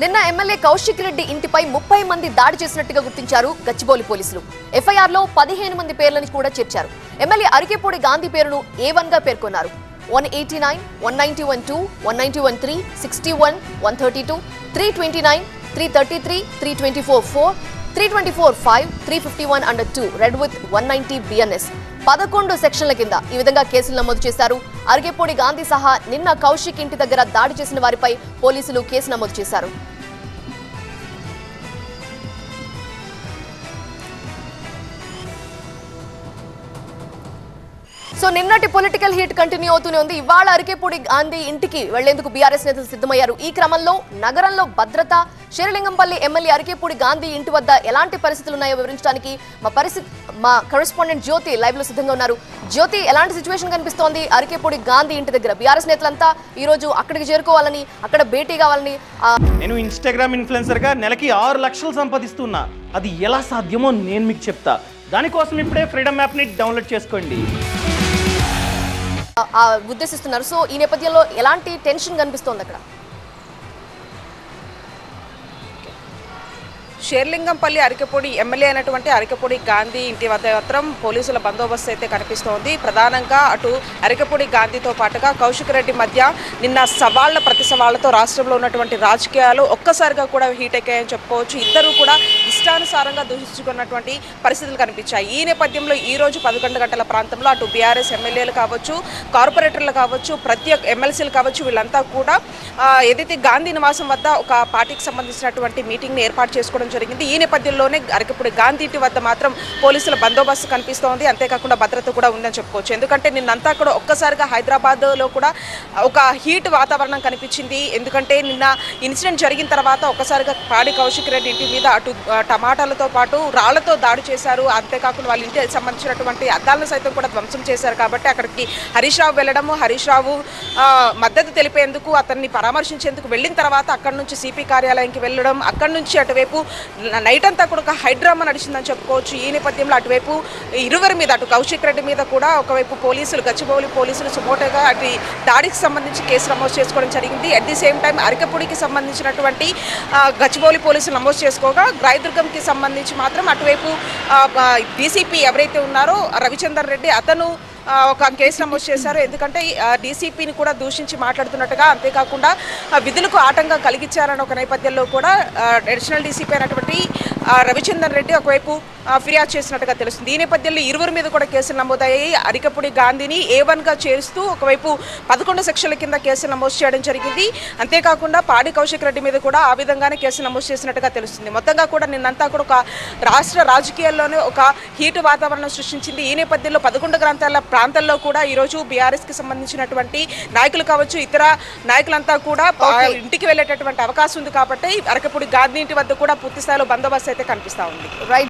నిన్న ఎమ్మెల్యే కౌశిక్ రెడ్డి ఇంటిపై ముప్పై మంది దాడి చేసినట్టుగా గుర్తించారు గచ్చిబౌలి పోలీసులు. ఎఫ్ఐఆర్లో పదిహేను మంది పేర్లను కూడా చేర్చారు. ఎమ్మెల్యే అరికేపూడి గాంధీ పేరును ఏ వన్గా పేర్కొన్నారు. One eighty nine one ninety one two one ninety one three sixty one one thirty two three twenty nine three thirty three three twenty four four three twenty four five three fifty one under two read with one ninety BNS పదకొండు సెక్షన్ల కింద ఈ విధంగా కేసులు నమోదు చేశారు. అరిగేపూడి గాంధీ సహా నిన్న కౌశిక్ ఇంటి దగ్గర దాడి చేసిన వారిపై పోలీసులు కేసు నమోదు చేశారు. సో నిన్నటి పొలిటికల్ హీట్ కంటిన్యూ అవుతూనే ఉంది. ఇవాళ అరికేపూడి గాంధీ ఇంటికి వెళ్ళేందుకు బీఆర్ఎస్ నేతలు సిద్ధమయ్యారు. ఈ క్రమంలో నగరంలో భద్రత శిరలింగంపల్లి ఎమ్మెల్యే అరికేపూడి గాంధీ ఇంటి వద్ద ఎలాంటి పరిస్థితులు ఉన్నాయో వివరించడానికి మా పరిస్థితి మా కరెస్పాండెంట్ జ్యోతి లైవ్లో సిద్ధంగా ఉన్నారు. జ్యోతి ఎలాంటి సిచ్యువేషన్ కనిపిస్తోంది అరికేపూడి గాంధీ ఇంటి దగ్గర? బీఆర్ఎస్ నేతలంతా ఈ రోజు అక్కడికి చేరుకోవాలని అక్కడ భేటీ కావాలని నేను ఇన్స్టాగ్రామ్ ఇన్ఫ్లుయెన్సర్గా నెలకి ఆరు లక్షలు సంపాదిస్తున్నా. అది ఎలా సాధ్యమో నేను మీకు చెప్తా. దానికోసం ఇప్పుడే ఫ్రీడమ్ యాప్ని డౌన్లోడ్ చేసుకోండి. ఉద్దేశిస్తున్నారు. సో ఈ నేపథ్యంలో ఎలాంటి టెన్షన్ కనిపిస్తోంది అక్కడ? షేర్లింగంపల్లి అరికపూడి ఎమ్మెల్యే అయినటువంటి అరికపూడి గాంధీ ఇంటి వద్ద మాత్రం పోలీసుల బందోబస్తు అయితే కనిపిస్తోంది. ప్రధానంగా అటు అరికపూడి గాంధీతో పాటుగా కౌశిక్ రెడ్డి మధ్య నిన్న సవాళ్ళ ప్రతి సవాళ్ళతో రాష్ట్రంలో ఉన్నటువంటి రాజకీయాలు ఒక్కసారిగా కూడా హీట్ ఎక్కాయని చెప్పుకోవచ్చు. ఇద్దరు కూడా ఇష్టానుసారంగా దూషించుకున్నటువంటి పరిస్థితులు కనిపించాయి. ఈ నేపథ్యంలో ఈ రోజు పదకొండు గంటల ప్రాంతంలో అటు బీఆర్ఎస్ ఎమ్మెల్యేలు కావచ్చు కార్పొరేటర్లు కావచ్చు ప్రతి ఒక్క ఎమ్మెల్సీలు కావచ్చు వీళ్ళంతా కూడా ఏదైతే గాంధీ నివాసం వద్ద ఒక పార్టీకి సంబంధించినటువంటి మీటింగ్ని ఏర్పాటు చేసుకోవడం జరిగింది. ఈ నేపథ్యంలోనే అరకప్పుడు గాంధీ ఇంటి వద్ద మాత్రం పోలీసుల బందోబస్తు కనిపిస్తోంది. అంతేకాకుండా భద్రత కూడా ఉందని చెప్పుకోవచ్చు. ఎందుకంటే నిన్నంతా కూడా ఒక్కసారిగా హైదరాబాద్లో కూడా ఒక హీట్ వాతావరణం కనిపించింది. ఎందుకంటే నిన్న ఇన్సిడెంట్ జరిగిన తర్వాత ఒక్కసారిగా పాడి కౌశిక్ రెడ్డి ఇంటి మీద అటు టమాటాలతో పాటు రాళ్ళతో దాడి చేశారు. అంతేకాకుండా వాళ్ళ ఇంటికి సంబంధించినటువంటి అద్దాలను సైతం కూడా ధ్వంసం చేశారు. కాబట్టి అక్కడికి హరీష్ రావు వెళ్ళడము హరీష్ రావు మద్దతు తెలిపేందుకు అతన్ని పరామర్శించేందుకు వెళ్ళిన తర్వాత అక్కడి నుంచి సిపి కార్యాలయానికి వెళ్ళడం అక్కడి నుంచి అటువైపు నైట్ అంతా కూడా ఒక హైడ్రామా నడిచిందని చెప్పుకోవచ్చు. ఈ నేపథ్యంలో అటువైపు ఇరువురి మీద అటు కౌశిక్ రెడ్డి మీద కూడా ఒకవైపు పోలీసులు గచ్చిబౌలి పోలీసులు సుమోటోగా అటు దాడికి సంబంధించి కేసు నమోదు చేసుకోవడం జరిగింది. అట్ ది సేమ్ టైం అరికపూడికి సంబంధించినటువంటి గచ్చిబౌలి పోలీసులు నమోదు చేసుకోగా గ్రాయదుర్గంకి సంబంధించి మాత్రం అటువైపు డీసీపీ ఎవరైతే ఉన్నారో రవిచందర్ రెడ్డి అతను ఒక కేసు నమోదు చేశారు. ఎందుకంటే డీసీపీని కూడా దూషించి మాట్లాడుతున్నట్టుగా అంతేకాకుండా విధులకు ఆటంకం కలిగించారన్న ఒక నేపథ్యంలో కూడా అడిషనల్ డీసీపీ అయినటువంటి రవిచందర్ రెడ్డి ఒకవైపు ఫిర్యాదు చేసినట్టుగా తెలుస్తుంది. ఈ నేపథ్యంలో ఇరువురి మీద కూడా కేసులు నమోదయ్యాయి. అరికపుడి గాంధీని ఏ వన్గా చేరుస్తూ ఒకవైపు పదకొండు సెక్షన్ల కింద కేసులు నమోదు చేయడం జరిగింది. అంతేకాకుండా పాడి కౌశిక్ రెడ్డి మీద కూడా ఆ విధంగానే కేసు నమోదు చేసినట్టుగా తెలుస్తుంది. మొత్తంగా కూడా నిన్నంతా కూడా ఒక రాష్ట్ర రాజకీయాల్లోనే ఒక హీటు వాతావరణం సృష్టించింది. ఈ నేపథ్యంలో పదకొండు గ్రంథాల ప్రాంతాల్లో కూడా ఈరోజు బీఆర్ఎస్కి సంబంధించినటువంటి నాయకులు కావచ్చు ఇతర నాయకులంతా కూడా ఇంటికి వెళ్ళేటటువంటి అవకాశం ఉంది కాబట్టి అరకపూడి గాంధీ ఇంటి వద్ద కూడా పూర్తి స్థాయిలో బందోబస్తు అయితే కనిపిస్తా ఉంది. రైట్